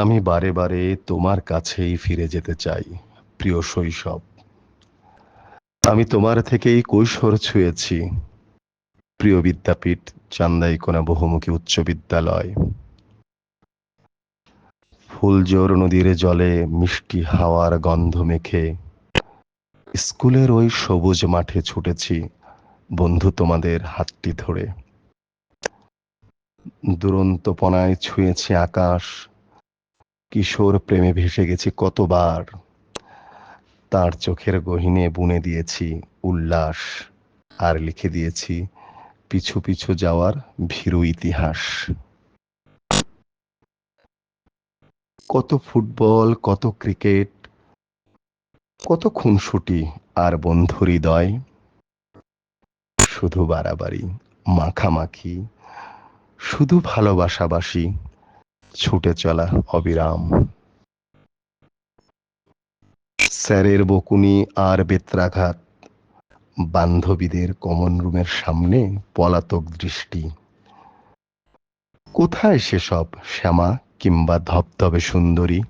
আমি বারে বারে তোমার কাছেই ফিরে যেতে চাই, প্রিয় শৈশব। আমি তোমার থেকেই কৈশোর ছুঁয়েছি, প্রিয় বিদ্যাপীঠ চান্দাইকোনা বহুমুখী উচ্চ বিদ্যালয়। ফুলজোর নদীর জলে মিষ্টি হাওয়ার গন্ধ মেখে স্কুলের ওই সবুজ মাঠে ছুটেছি বন্ধু তোমাদের হাতটি ধরে। দুরন্তপনায় ছুঁয়েছি আকাশ কিশোর প্রেমে ভেসে গেছি কতবার। তার চোখের গহিনে বুনে দিয়েছি উল্লাস আর লিখে দিয়েছি পিছু পিছু যাওয়ার ভীরু ইতিহাস। কত ফুটবল, কত ক্রিকেট, কত খুনসুটি আর বন্ধু হৃদয়। শুধু বাড়াবাড়ি, মাখামাখি, শুধু ভালোবাসাবাসি ছুটে চলা অবিরাম। স্যারের বকুনি আর বেত্রাঘাত। বান্ধবীদের কমন রুমের সামনে পলাতক দৃষ্টি। কোথায় সেসব শ্যামা কিংবা ধবধবে সুন্দরী?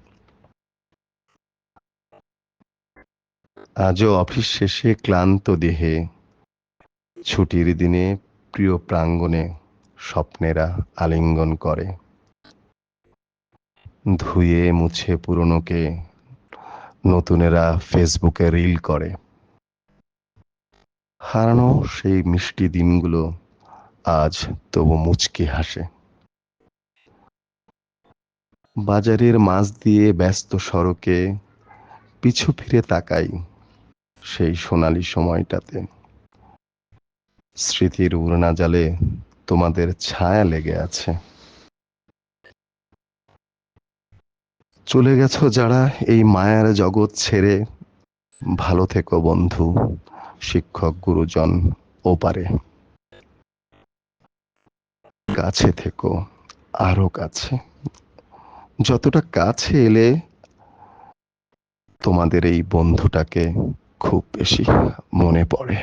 আজও অফিস শেষে ক্লান্ত দেহে। ছুটির দিনে প্রিয় প্রাঙ্গণে স্বপ্নেরা আলিঙ্গন করে। ধুয়ে মুছে পুরনোকে নতুনেরা ফেসবুকে রিল করে। হারানো সেই মিষ্টি দিনগুলো আজ তবু মুচকি হাসে। বাজারের মাছ দিয়ে ব্যস্ত সড়কে পিছু ফিরে তাকাই সেই সোনালি সময়টাতে। স্মৃতির উড়না জালে তোমাদের ছায়া লেগে আছে। চলে গেছো যারা এই মায়ার জগৎ ছেড়ে? ভালো থেকো বন্ধু, শিক্ষক, গুরুজন ও পারে কাছে থেকো, আরও কাছে। যতটা কাছে এলে তোমাদের এই বন্ধুটাকে খুব বেশি মনে পড়ে।